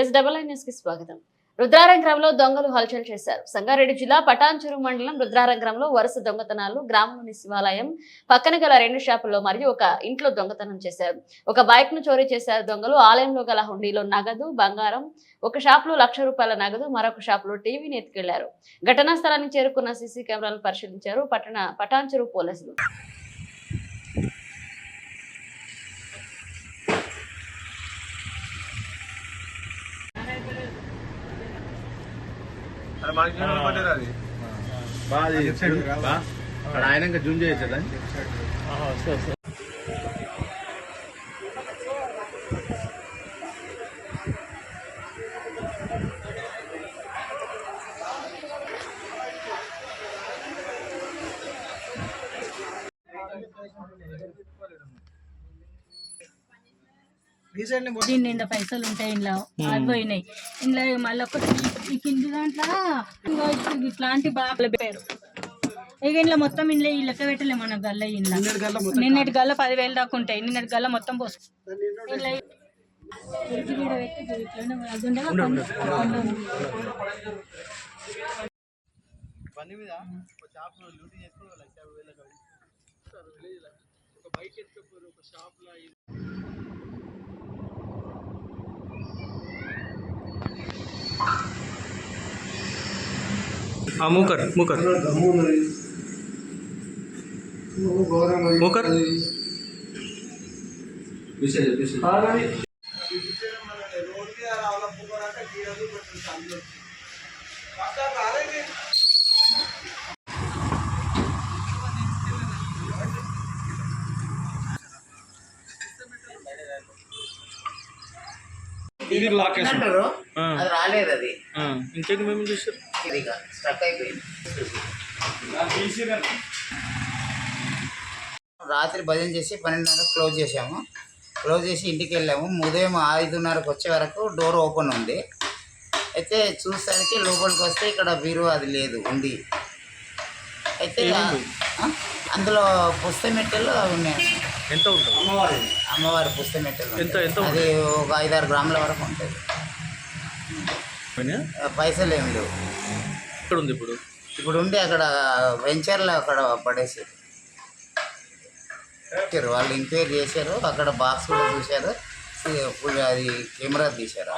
Yes double న్యూస్కి స్వాగతం. రుద్రారంగంలో దొంగలు హల్చల్ చేశారు. సంగారెడ్డి జిల్లా పటాన్చెరు మండలం రుద్రారంగంలో వరుస దొంగతనాలు గ్రామంలోని శివాలయం పక్కన గల రెండు షాపుల్లో మరియు ఒక ఇంట్లో దొంగతనం చేశారు. ఒక బైక్ను చోరీ చేశారు దొంగలు. ఆలయంలో గల హుండీలో నగదు బంగారం ఒక షాప్లో లక్ష రూపాయల నగదు మరొక షాప్లో టీవీని ఎత్తుకెళ్ళారు ఘటనా స్థలానికి చేరుకున్న సీసీ కెమెరాలను పరిశీలించారు పట్టణ పటాన్చెరు పోలీసులు. అది? మనకి అది బాగా బా? అక్కడ ఆయన ఇంకా జూమ్ చేయొచ్చు దాన్ని? దీని నిండా పైసలు ఉంటాయి ఇంట్లో పోయినాయి. ఇంట్లో మళ్ళీ ఒక ఈ కింది దాంట్లో ఇట్లాంటి బాగా పేరు ఇక ఇంట్లో మొత్తం ఇంట్లో ఈ లెక్క పెట్టలేము మన గల్ల ఇంట్లో నిన్నటి గల్ల పదివేలు దాకా ఉంటాయి. నిన్నటి గల్ల మొత్తం పోసు ఇంట్లో. బండి మీద ఒక షాప్ లక్ష యాభై ఒక బైక్ ఒక షాప్లో మూకర్ మూకర్ మూకర్ ఇది లాక్ అంటారు అది రాలేదు అది. ఇంకేంటి మేము చూసారు ఇది స్టక్ అయిపోయింది. రాత్రి భజన చేసి పన్నెండున్నర క్లోజ్ చేసాము క్లోజ్ చేసి ఇంటికి వెళ్ళాము. ఉదయం ఐదున్నరకు వచ్చే వరకు డోర్ ఓపెన్ ఉంది. అయితే చూసరికి లోపలికి వస్తే ఇక్కడ బీరు అది లేదు ఉంది. అయితే అందులో పుస్తమెట్టెలు అవి ఉన్నాయి. ఎంత ఉంటుంది? అమ్మవారి పుస్తమెట్టెలు ఎంత- ఉంటాయి. ఎంత అది ఒక ఐదారు గ్రాముల వరకు ఉంటుంది. పైసలు ఏమి లేవు. ఎక్కడ ఉంది ఇప్పుడు? ఇప్పుడు ఉండి అక్కడ వెంచర్లో అక్కడ పడేసారు పెట్టారు. వాళ్ళు ఎంక్వైరీ చేశారు. అక్కడ బాక్స్ కూడా చూశారు. అది కెమెరా తీశారు.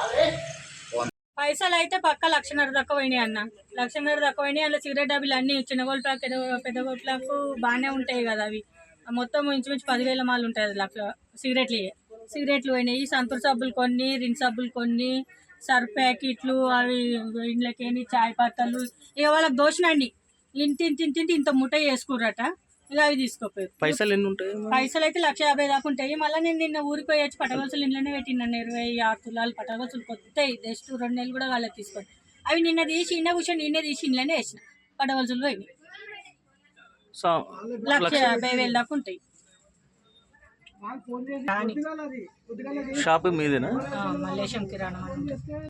పైసలు అయితే పక్క లక్షన్నర దాకా పోయినాయి అన్న. లక్షన్నర దాకా పోయినాయి. అందులో సిగరెట్ డబ్బులు అన్ని చిన్న గోల్ ప్లాక్ పెద్ద పెద్ద గోల్ ప్లాక్ బాగానే ఉంటాయి కదా అవి. మొత్తం ఇంచుమించు పదివేల మాలు ఉంటాయి లక్ష సిగరెట్లు. ఇవే. సిగరెట్లు పోయినాయి. సంతూర్ సబ్బులు కొన్ని రిన్ సబ్బులు కొన్ని సర్ఫ్ ప్యాకెట్లు అవి ఇంట్లోకేని చాయ్ పత్తలు ఇక వాళ్ళకి దోషనండి ఇంటి ఇంటి ఇంత ముఠ వేసుకుర్రట ఇక అవి తీసుకోపోయారు పైసలు ఎన్ని ఉంటాయి? పైసలు అయితే లక్ష యాభై దాకా ఉంటాయి. మళ్ళీ నేను నిన్న ఊరికి పోయి వచ్చి పటగొలుసులు ఇంట్లోనే పెట్టినాను ఇరవై ఆరు తులాలు పటగొలుసులు కొత్తాయి. జస్ట్ రెండు నెలలు కూడా వాళ్ళకి తీసుకొని. అవి నిన్న తీసి నిన్న కూర్చొని నిన్న తీసి ఇంట్లోనే వేసిన. పటగొలుసులు పోయి సా- లక్ష యాభై వేలు దాకా ఉంటాయి. షాప్ మీదేనా? ఆ, మల్లేశం కిరాణం. అని ఉంటుంది